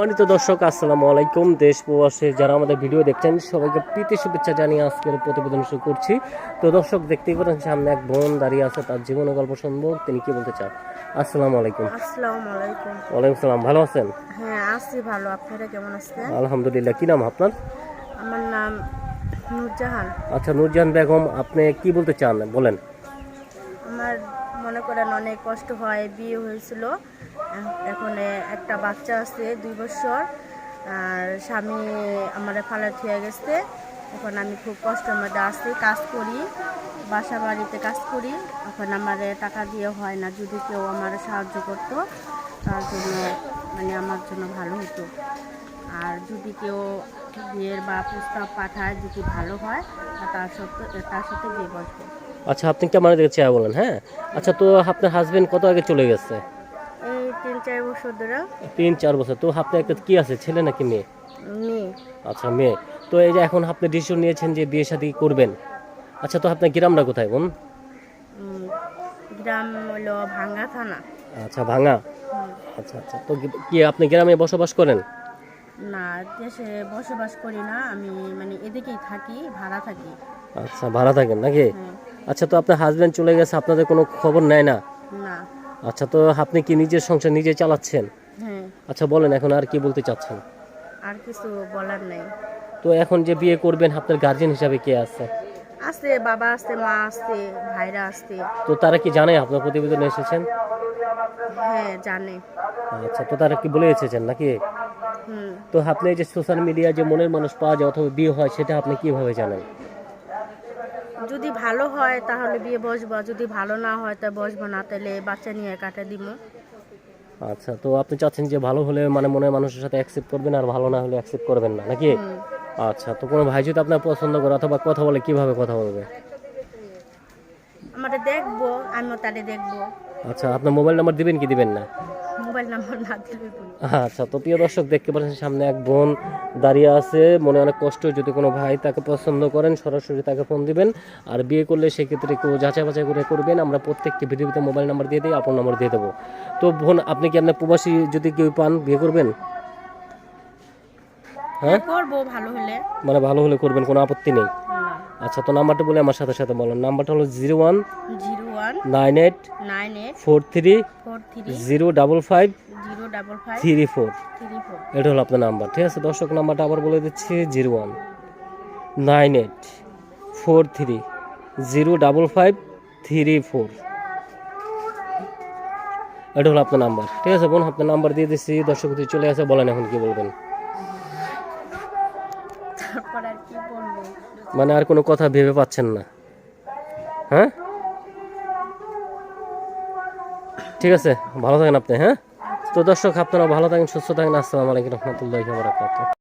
সম্মানিত দর্শক আসসালামু আলাইকুম। দেশ প্রবাসে যারা আমাদের ভিডিও দেখছেন সবাইকে প্রীতি শুভেচ্ছা জানিয়ে আজকের প্রতিবেদন শুরু করছি। তো দর্শক দেখতেই পারেন সামনে এক বোন দাঁড়িয়ে আছে তার জীবনের গল্প শুনব। তিনি কি বলতে চান? আসসালামু আলাইকুম। আসসালামু আলাইকুম। ওয়ালাইকুম সালাম ভালো আছেন? হ্যাঁ আছি ভালো। আপনারা কেমন আছেন? আলহামদুলিল্লাহ কি নাম আপনার? আমার নাম নূরজাহান। আচ্ছা নুরজাহান বেগম আপনি কি বলতে চান? বলেন। আমার মনে করেন অনেক কষ্ট হয়, বিয়ে হয়েছিল। এখন একটা বাচ্চা আছে, দুই বছর। আর স্বামী আমার ফালা থুয়ে গেছে। এখন আমি খুব কষ্টের মধ্যে আছি, কাজ করি বাসা বাড়িতে কাজ করি। এখন আমার টাকা দিয়ে হয় না, যদি কেউ আমার সাহায্য করতো, তার জন্য মানে আমার জন্য ভালো হতো। আর যদি কেউ বিয়ের বা প্রস্তাব পাঠায়, যদি ভালো হয়, তার সাথে তার সাথে বিয়ে বসবো আচ্ছা আপনি ক্যামেরা দিকে চেয়ে বলেন হ্যাঁ? আচ্ছা তো আপনার হাজবেন্ড কত আগে চলে গেছে? এই তিন চার বছর ধরে। তিন চার বছর। তো আপনার একটা কি আছে ছেলে নাকি মেয়ে? মেয়ে। আচ্ছা মেয়ে। তো এই যে এখন আপনি ডিসিশন নিয়েছেন যে বিয়ে শাদী করবেন। আচ্ছা তো আপনার গ্রামটা কোথায় বোন? গ্রাম হলো ভাঙ্গা থানা। আচ্ছা ভাঙা হুম। আচ্ছা আচ্ছা। তো কি- আপনি গ্রামে বসবাস করেন? না দেশে বসবাস করি না। আমি মানে এদিকেই থাকি ভাড়া থাকি। আচ্ছা ভাড়া থাকেন নাকি? আচ্ছা তো আপনার হাজবেন্ড চলে গেছে আপনাদের কোনো খবর নেয় না? না। আচ্ছা তো আপনি কি নিজের সংসার নিজে চালাচ্ছেন? হ্যাঁ। আচ্ছা বলেন এখন আর কি বলতে চাচ্ছেন? আর কিছু বলার নেই। তো এখন যে বিয়ে করবেন আপনার গার্জেন হিসাবে কে আছে? আছে বাবা আছে মা আছে ভাইরা আছে। তো তারা কি জানে? আপনার প্রতিবেদন এসেছেন? হ্যাঁ জানে। আচ্ছা তো তারা কি বলে এসেছেন নাকি? হুম। তো আপনি যে সোশ্যাল মিডিয়া যে মনের মানুষ পাওয়া যায় অথবা বিয়ে হয় সেটা আপনি কীভাবে জানেন? যদি ভালো হয় তাহলে বিয়ে বসবো যদি ভালো না হয় তা বসবো না তাহলে বাচ্চা নিয়ে কাটা দিব আচ্ছা তো আপনি চাচ্ছেন যে ভালো হলে মানে মনের মানুষের সাথে অ্যাকসেপ্ট করবেন আর ভালো না হলে অ্যাকসেপ্ট করবেন না নাকি? আচ্ছা তো কোনো ভাই যদি আপনার পছন্দ করে অথবা কথা বলে কীভাবে কথা বলবে? আমাদের দেখব আমিও তাদের দেখব। আচ্ছা আপনার মোবাইল নাম্বার দিবেন কি দিবেন না? মোবাইল নাম্বার না দিলে আচ্ছা তো প্রিয় দর্শক দেখতে পাচ্ছেন সামনে এক বোন দাঁড়িয়ে আছে। মনে অনেক কষ্ট যদি কোনো ভাই তাকে পছন্দ করেন সরাসরি তাকে ফোন দিবেন। আর বিয়ে করলে সেক্ষেত্রে কেউ যাচাই বাছাই করে করবেন। আমরা প্রত্যেকটি ভিডিওতে মোবাইল নাম্বার দিয়ে দিই আপন নাম্বার দিয়ে দেবো। তো বোন আপনি কি আপনার প্রবাসী যদি কেউ পান বিয়ে করবেন? হ্যাঁ? করব ভালো হলে। মানে ভালো হলে করবেন কোনো আপত্তি নেই? আচ্ছা তো নাম্বারটা বলে আমার সাথে সাথে বলেন। নাম্বারটা হলো zero one zero one nine eight nine eight four three four three zero double five zero double five three four. Three four. এটা হলো আপনার নাম্বার ঠিক আছে? দর্শক নাম্বারটা আবার বলে দিচ্ছি zero one nine eight four three zero double five three four. এটা হলো আপনার নাম্বার ঠিক আছে বোন? আপনার নাম্বার দিয়ে দিচ্ছি দর্শক চলে আসে বলেন এখন কি বলবেন। তারপর আর কি বলব? মানে আর কোনো কথা ভেবে পাচ্ছেন না। হ্যাঁ? ঠিক আছে, ভালো থাকেন আপনি হ্যাঁ? তো দর্শক আপনারা ভালো থাকেন, সুস্থ থাকেন। আসসালামু আলাইকুম রহমতুল্লাহ